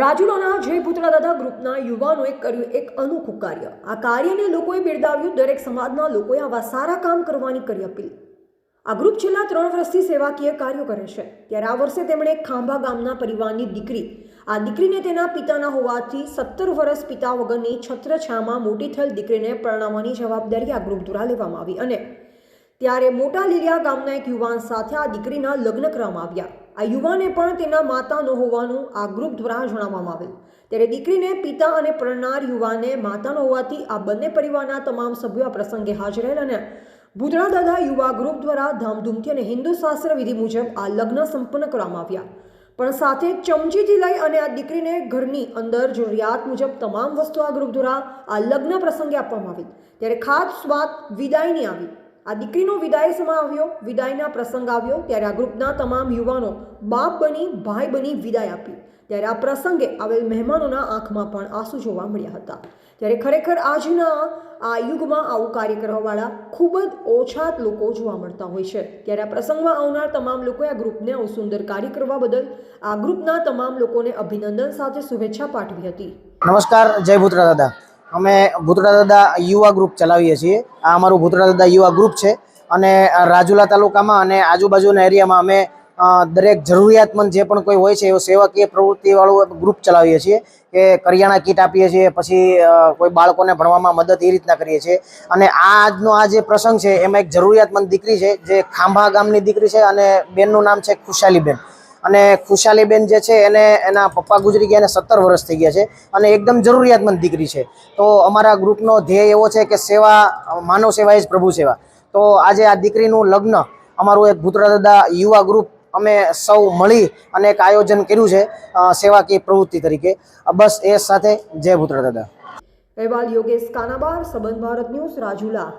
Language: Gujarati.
રાજુલાના જય દાદા ગ્રુપના યુવાનોએ કર્યું એક અનોખું કાર્ય. આ કાર્યને લોકોએ બિરદાવ્યું, દરેક સમાજના લોકોએ આવા સારા કામ કરવાની કરી અપીલ. આ ગ્રુપ છેલ્લા ત્રણ વર્ષથી સેવાકીય કાર્યો કરે છે. ત્યારે આ વર્ષે તેમણે ખાંભા ગામના પરિવારની દીકરી, આ દીકરીને તેના પિતાના હોવાથી સત્તર વર્ષ પિતા વગરની છત્રછામાં મોટી થયેલ દીકરીને પરણાવવાની જવાબદારી આ ગ્રુપ દ્વારા લેવામાં આવી અને ત્યારે મોટા લીલિયા ગામના એક યુવાન સાથે આ દીકરીના લગ્ન કરવામાં આવ્યા. આ યુવાને પણ તેના માતા ન હોવાનું આ ગ્રુપ દ્વારા જણાવવામાં આવેલ. ત્યારે દીકરીને પિતા અને પ્રણનાર યુવાને માતાનો હોવાથી આ બંને પરિવારના તમામ સભ્યો આ પ્રસંગે હાજર રહેલ અને ભૂતળા દાદા યુવા ગ્રુપ દ્વારા ધામધૂમથી અને હિન્દુ શાસ્ત્ર વિધિ મુજબ આ લગ્ન સંપન્ન કરવામાં આવ્યા. પણ સાથે ચમચીથી લઈ અને આ દીકરીને ઘરની અંદર જરૂરિયાત મુજબ તમામ વસ્તુ આ ગ્રુપ દ્વારા આ લગ્ન પ્રસંગે આપવામાં આવી ત્યારે ખાસ વાત વિદાયની આવી. આ દીકરીનો વિદાય સમા આવ્યો વિદાયના પ્રસંગ આવ્યો, ત્યારે આ ગ્રુપના તમામ યુવાનો બાપ બની, ભાઈ બની વિદાય આપી. ત્યારે આ પ્રસંગે આવેલ મહેમાનોના આંખમાં પણ આંસુ જોવા મળ્યા હતા. ત્યારે ખરેખર આજના આ યુગમાં આવું કાર્ય કરવાવાળા ખૂબ જ ઓછા લોકો જોવા મળતા હોય છે. ત્યારે આ પ્રસંગમાં આવનાર તમામ લોકોએ આ ગ્રુપને આવું સુંદર કાર્ય કરવા બદલ આ ગ્રુપના તમામ લોકોને અભિનંદન સાથે શુભેચ્છા પાઠવી હતી. નમસ્કાર, જય ભૂતરા દાદા. અમે ભૂતરા દાદા યુવા ગ્રુપ ચલાવીએ છીએ. આ અમારું ભૂતડા દાદા યુવા ગ્રુપ છે અને રાજુલા તાલુકામાં અને આજુબાજુના એરિયામાં અમે દરેક જરૂરિયાતમંદ જે પણ કોઈ હોય છે, એવું સેવાકીય પ્રવૃત્તિવાળું ગ્રુપ ચલાવીએ છીએ કે કરિયાણા કીટ આપીએ છીએ, પછી કોઈ બાળકોને ભણવામાં મદદ એ રીતના કરીએ છીએ. અને આ આજનો આ જે પ્રસંગ છે, એમાં એક જરૂરિયાતમંદ દીકરી છે, જે ખાંભા ગામની દીકરી છે અને બેનનું નામ છે ખુશાલીબેન. અને ખુશાલીબેન જે છે એને એના પપ્પા ગુજરી ગયા અને સત્તર વર્ષ થઈ ગયા છે. અને એકદમ જરૂરિયાતમંદ દીકરી છે. તો અમારા ગ્રુપનો ધ્યેય એવો છે કે સેવા, માનવ સેવા એ જ પ્રભુ સેવા. તો આજે આ દીકરીનું લગ્ન અમારું એક ભૂતરા દાદા યુવા ગ્રુપ અમે સૌ મળી અને એક આયોજન કર્યું છે સેવા સેવાકીય પ્રવૃત્તિ તરીકે. બસ એ સાથે જય ભૂતરા દાદા. અહેવાલ યોગેશ કાનાબાર, સંબંધ ભારત ન્યૂઝ, રાજુલા.